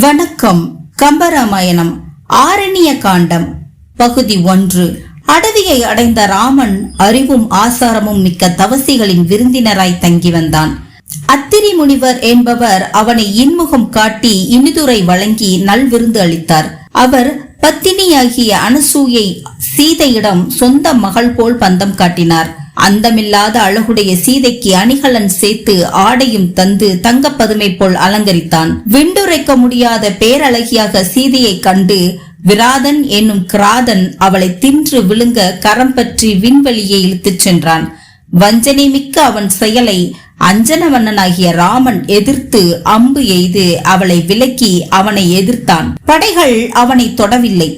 வணக்கம் கம்பராமாயணம் ஆரண்ய காண்டம் பகுதி ஒன்று. அடவியை அடைந்த ராமன் அறிவும் ஆசாரமும் மிக்க தவசிகளின் விருந்தினராய் தங்கி வந்தான். அத்திரி முனிவர் என்பவர் அவனை இன்முகம் காட்டி இனிதுரை வழங்கி நல்விருந்து அளித்தார். அவர் பத்தினியாகிய அனசூயை சீதையிடம் சொந்த மகள் போல் பந்தம் காட்டினார். அந்தமில்லாத அழகுடைய சீதைக்கு அணிகலன் சேர்த்து ஆடையும் தந்து தங்க பதுமை போல் அலங்கரித்தான். விண்டுரைக்க முடியாத பேரழகியாக சீதையை கண்டு விராதன் என்னும் கிராதன் அவளை தின்று விழுங்க கரம் பற்றி விண்வெளியை இழுத்துச் சென்றான். வஞ்சனை மிக்க அவன் செயலை அஞ்சனவண்ணனாகிய ராமன் எதிர்த்து அம்பு எய்து அவளை விலக்கி அவனை எதிர்த்தான். படைகள் அவனை தொடவில்லை.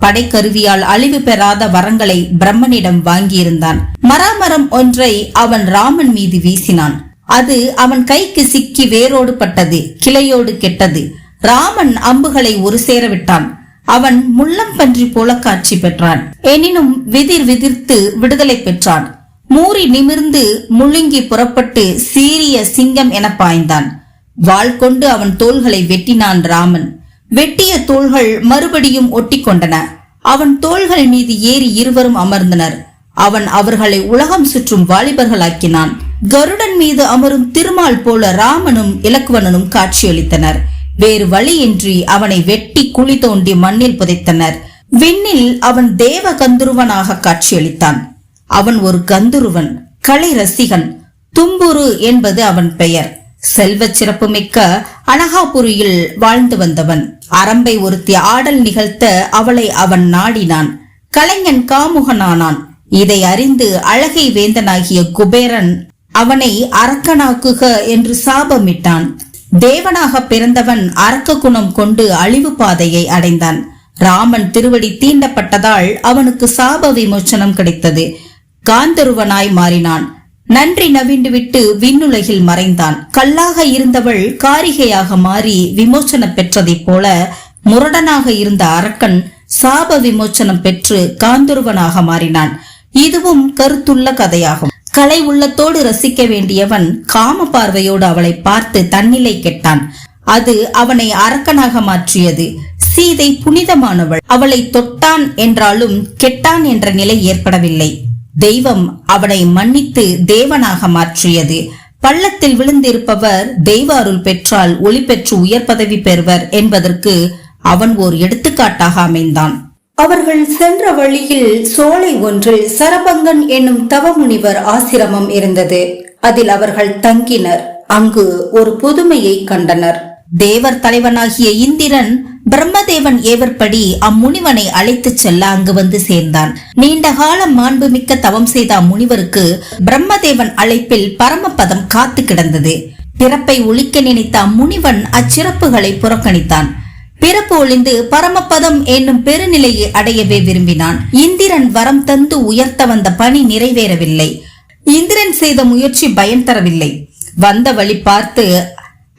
படைக்கருவியால் அழிவு பெறாத வரங்களை பிரம்மனிடம் வாங்கியிருந்தான். மராமரம் ஒன்றை அவன் ராமன் மீது வீசினான். அது அவன் கைக்கு சிக்கி வேரோடு பட்டது கிளையோடு கெட்டது. ராமன் அம்புகளை ஒரு சேர விட்டான். அவன் முள்ளம் பன்றி போல காட்சி பெற்றான். எனினும் விதிர் விதிர்த்து விடுதலை பெற்றான். மூறி நிமிர்ந்து முழுங்கி புறப்பட்டு சீரிய சிங்கம் என பாய்ந்தான். வாள் கொண்டு அவன் தோள்களை வெட்டினான் ராமன். வெட்டிய தோள்கள் மறுபடியும் ஒட்டி கொண்டன அவன் தோள்கள் மீது ஏறி இருவரும் அமர்ந்தனர். அவன் அவர்களை உலகம் சுற்றும் வாலிபர்களாக்கினான். கருடன் மீது அமரும் திருமால் போல ராமனும் இலக்குவனனும் காட்சியளித்தனர். வேறு வழியின்றி அவனை வெட்டி குழி தோண்டி மண்ணில் புதைத்தனர். விண்ணில் அவன் தேவ கந்துருவனாக காட்சியளித்தான். அவன் ஒரு கந்துருவன் கலை ரசிகன் தும்புரு என்பது அவன் பெயர். செல்வச் சிறப்புமிக்க அனகாபுரியில் வாழ்ந்து வந்தவன். அரம்பை ஒருத்தி ஆடல் நிகழ்த்த அவளை அவன் நாடினான். கலைஞன் காமுகனானான். இதை அறிந்து அழகை வேந்தனாகிய குபேரன் அவனை அரக்கனாக்குக என்று சாபமிட்டான். தேவனாக பிறந்தவன் அரக்க குணம் கொண்டு அழிவு பாதையை அடைந்தான். ராமன் திருவடி தீண்டப்பட்டதால் அவனுக்கு சாப விமோச்சனம் கிடைத்தது. காந்தருவனாய் மாறினான். நன்றி நவிண்டுவிட்டு விண்ணுலகில் மறைந்தான். கல்லாக இருந்தவள் காரிகையாக மாறி விமோச்சனம் பெற்றதைப் போல முரடனாக இருந்த அரக்கன் சாப விமோச்சனம் பெற்று காந்துருவனாக மாறினான். இதுவும் கருத்துள்ள கதையாகும். கலை உள்ளத்தோடு ரசிக்க வேண்டியவன் காம பார்வையோடு அவளை பார்த்து தன்னிலை கெட்டான். அது அவனை அரக்கனாக மாற்றியது. சீதை புனிதமானவள். அவளை தொட்டான் என்றாலும் கெட்டான் என்ற நிலை ஏற்படவில்லை. தெய்வம் அவனை மன்னித்து தேவனாக மாற்றியது. பள்ளத்தில் விழுந்திருப்பவர் தெய்வ அருள் பெற்றால் ஒளி பெற்று உயர் பதவி பெறுவர் என்பதற்கு அவன் ஓர் எடுத்துக்காட்டாக அமைந்தான். அவர்கள் சென்ற வழியில் சோலை ஒன்றில் சரபங்கன் என்னும் தவமுனிவர் ஆசிரமம் இருந்தது. அதில் அவர்கள் தங்கினர். அங்கு ஒரு புதுமையை கண்டனர். தேவர் தலைவனாகிய இந்திரன் பிரம்மதேவன் ஏவற்படி அம்முனிவனை அழைத்துச் செல்ல அங்கு வந்து சேர்ந்தான். நீண்ட காலம் மாண்புமிக்க தவம் செய்த அம்முனிவருக்கு பிரம்மதேவன் அழைப்பில் பரமபதம் காத்து கிடந்தது. பிறப்பை ஒழிக்க நினைத்த அம்முனிவன் அச்சிறப்புகளை புறக்கணித்தான். பிறப்பு ஒளிந்து பரமபதம் என்னும் பெருநிலையை அடையவே விரும்பினான். இந்திரன் வரம் தந்து உயர்த்த வந்த பணி நிறைவேறவில்லை. இந்திரன் செய்த முயற்சி பயன் தரவில்லை. வந்த வழி பார்த்து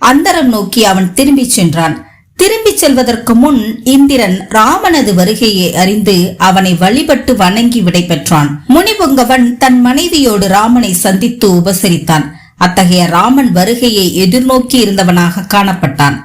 அந்தரம் நோக்கி அவன் திரும்பிச் சென்றான். திரும்பிச் செல்வதற்கு முன் இந்திரன் ராமனது வருகையை அறிந்து அவனை வழிபட்டு வணங்கி விடைபெற்றான் முனிபுங்கவன் தன் மனைவியோடு ராமனை சந்தித்து உபசரித்தான். அத்தகைய ராமன் வருகையை எதிர்நோக்கி இருந்தவனாக காணப்பட்டான்.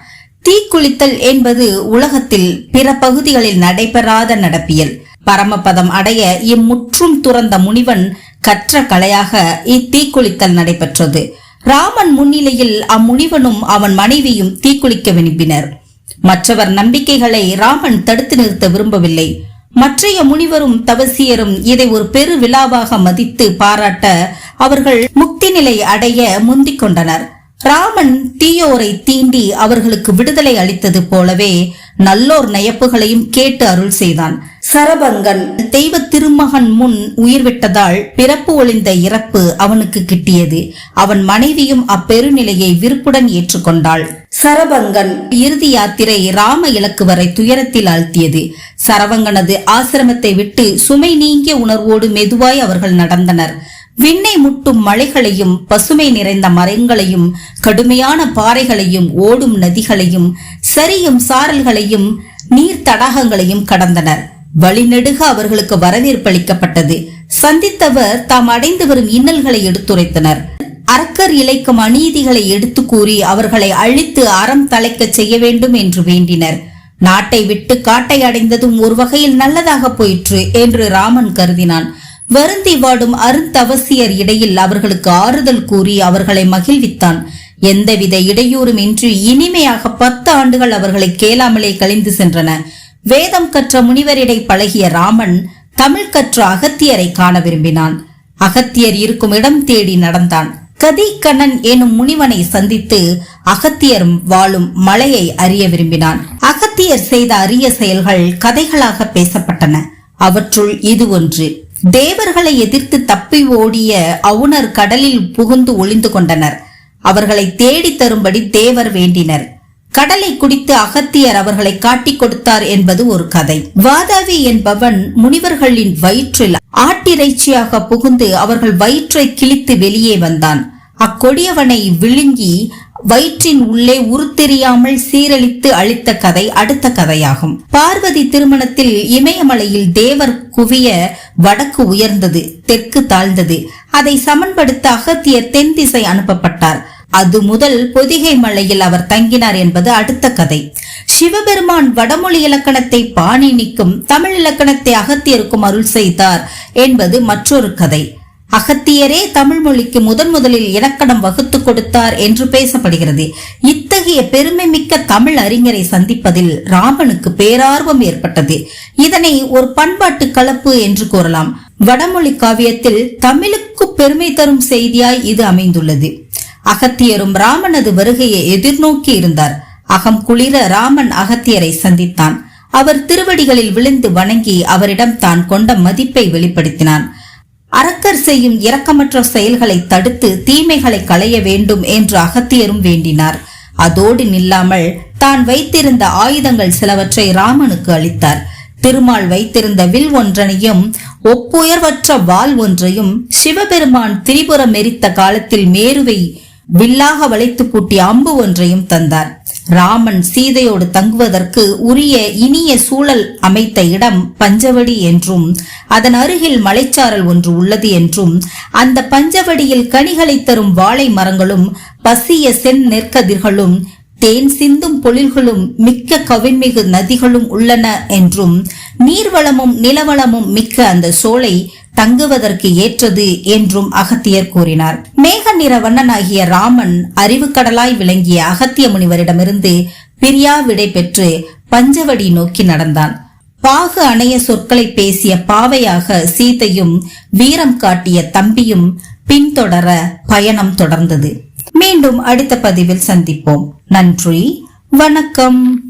தீக்குளித்தல் என்பது உலகத்தில் பிற பகுதிகளில் நடைபெறாத நடப்பியல். பரமபதம் அடைய இம்முற்றும் துறந்த முனிவன் கற்ற கலையாக இத்தீக்குளித்தல் நடைபெற்றது. ராமன் முன்னிலையில் அம்முனிவனும் அவன் மனைவியும் தீக்குளிக்க விரும்பினர். மற்றவர் நம்பிக்கைகளை ராமன் தடுத்து நிறுத்த விரும்பவில்லை. மற்றைய முனிவரும் தவசியரும் இதை ஒரு பெரு விழாவாக மதித்து பாராட்ட அவர்கள் முக்தி நிலை அடைய முந்திக் கொண்டனர் ராமன் தீயோரை தீண்டி அவர்களுக்கு விடுதலை அளித்தது போலவே நல்லோர் நயப்புகளையும் கேட்டு அருள் செய்தான். சரபங்கன் தெய்வ திருமகன் முன் உயிர் விட்டதால் பிறப்பு ஒளிந்த இறப்பு அவனுக்கு கிட்டியது. அவன் மனைவியும் அப்பெருநிலையை விருப்புடன் ஏற்றுக்கொண்டாள். சரபங்கன் இறுதி யாத்திரை ராம இலக்கு வரை துயரத்தில் ஆழ்த்தியது. சரவங்கனது ஆசிரமத்தை விட்டு சுமை நீங்கிய உணர்வோடு மெதுவாய் அவர்கள் நடந்தனர். விண்ணை முட்டும் மலைகளையும் பசுமை நிறைந்த மரங்களையும் கடுமையான பாறைகளையும் ஓடும் நதிகளையும் சரியும் சாரல்களையும் நீர் தடாகங்களையும் கடந்தனர். வழிநெடுக அவர்களுக்கு வரவேற்பளிக்கப்பட்டது சந்தித்தவர் தாம் அடைந்து வரும் இன்னல்களை எடுத்துரைத்தனர். அரக்கர் இலைக்கும் அநீதிகளை எடுத்து கூறி அவர்களை அழித்து அறம் தலைக்கச் செய்ய வேண்டும் என்று வேண்டினர். நாட்டை விட்டு காட்டை அடைந்ததும் ஒரு வகையில் நல்லதாக போயிற்று என்று ராமன் கருதினான். வருந்தி வாடும் அருந்தவசியர் இடையில் அவர்களுக்கு ஆறுதல் கூறி அவர்களை மகிழ்வித்தான். எந்தவித இடையூறும் இன்றி இனிமையாக பத்து ஆண்டுகள் அவர்களை கேளாமலே கழிந்து சென்றன. வேதம் கற்ற முனிவரிடை பழகிய ராமன் தமிழ் கற்ற அகத்தியரை காண விரும்பினான். அகத்தியர் இருக்கும் இடம் தேடி நடந்தான். கதிக்கண்ணன் எனும் முனிவனை சந்தித்து அகத்தியர் வாழும் மலையை அறிய விரும்பினான். அகத்தியர் செய்த அரிய செயல்கள் கதைகளாக பேசப்பட்டன. அவற்றுள் இது ஒன்று. தேவர்களை எதிர்த்து தப்பி ஓடிய அவுணர் கடலில் புகுந்து ஒளிந்து கொண்டனர். அவர்களை தேடி தரும்படி தேவர் வேண்டினர். கடலை குடித்து அகத்தியர் அவர்களை காட்டிக் கொடுத்தார் என்பது ஒரு கதை. வாதாவி என்பவன் முனிவர்களின் வயிற்றில் ஆட்டிறைச்சியாக புகுந்து அவர்கள் வயிற்றை கிழித்து வெளியே வந்தான். அக்கொடியவனை விழுங்கி வயிற்றின் உள்ளே உருத்தெரியாமல் சீரழித்து அளித்த கதை அடுத்த கதையாகும். பார்வதி திருமணத்தில் இமயமலையில் தேவர் குவிய வடக்கு உயர்ந்தது தெற்கு தாழ்ந்தது. அதை சமன்படுத்த அகத்தியர் தென் திசை அனுப்பப்பட்டார். அது முதல் பொதிகை மலையில் அவர் தங்கினார் என்பது அடுத்த கதை. சிவபெருமான் வடமொழி இலக்கணத்தை பாணினிக்கும் தமிழ் இலக்கணத்தை அகத்தியருக்கும் அருள் செய்தார் என்பது மற்றொரு கதை. அகத்தியரே தமிழ் மொழிக்கு முதன் முதலில் இலக்கணம் வகுத்து கொடுத்தார் என்று பேசப்படுகிறது. இத்தகைய பெருமை மிக்க தமிழ் அறிஞரை சந்திப்பதில் ராமனுக்கு பேரார்வம் ஏற்பட்டது. இதனை ஒரு பண்பாட்டு கலப்பு என்று கூறலாம். வடமொழி காவியத்தில் தமிழுக்கு பெருமை தரும் செய்தியாய் இது அமைந்துள்ளது. அகத்தியரும் ராமனது வருகையை எதிர்நோக்கி இருந்தார். அகம் குளிர ராமன் அகத்தியரை சந்தித்தான். அவர் திருவடிகளில் விழுந்து வணங்கி அவரிடம் தான் கொண்ட மதிப்பை வெளிப்படுத்தினான். அரக்கர் செய்யும் இரக்கமற்ற செயல்களை தடுத்து தீமைகளை களைய வேண்டும் என்று அகத்தியரும் வேண்டினார். அதோடு நில்லாமல் தான் வைத்திருந்த ஆயுதங்கள் சிலவற்றை ராமனுக்கு அளித்தார். திருமால் வைத்திருந்த வில் ஒன்றனையும் ஒப்புயர்வற்ற வாள் ஒன்றையும் சிவபெருமான் திரிபுரம் எரித்த காலத்தில் மேருவை வில்லாக வளைத்து பூட்டிய அம்பு ஒன்றையும் தந்தார். ராமன் சீதையோடு தங்குவதற்கு உரிய இனிய சூழல் அமைத்த இடம் பஞ்சவடி என்றும் அதன் அருகில் மலைச்சாரல் ஒன்று உள்ளது என்றும் அந்த பஞ்சவடியில் கனிகளை தரும் வாழை மரங்களும் பசிய சென் நெற்கதிர்களும் தேன் சிந்தும் பொழில்களும் மிக்க கவின்மிகு நதிகளும் உள்ளன என்றும் நீர்வளமும் நிலவளமும் மிக்க அந்த சோலை தங்குவதற்கு ஏற்றது என்றும் அகத்தியர் கூறினார். மேக நிற வண்ணனாகிய ராமன் அறிவு கடலாய் விளங்கிய அகத்திய முனிவரிடமிருந்து பிரியா விடை பெற்று பஞ்சவடி நோக்கி நடந்தான். பாகு அணைய சொற்களை பேசிய பாவையாக சீதையும் வீரம் காட்டிய தம்பியும் பின்தொடர பயணம் தொடர்ந்தது. மீண்டும் அடுத்த பதிவில் சந்திப்போம். நன்றி. வணக்கம்.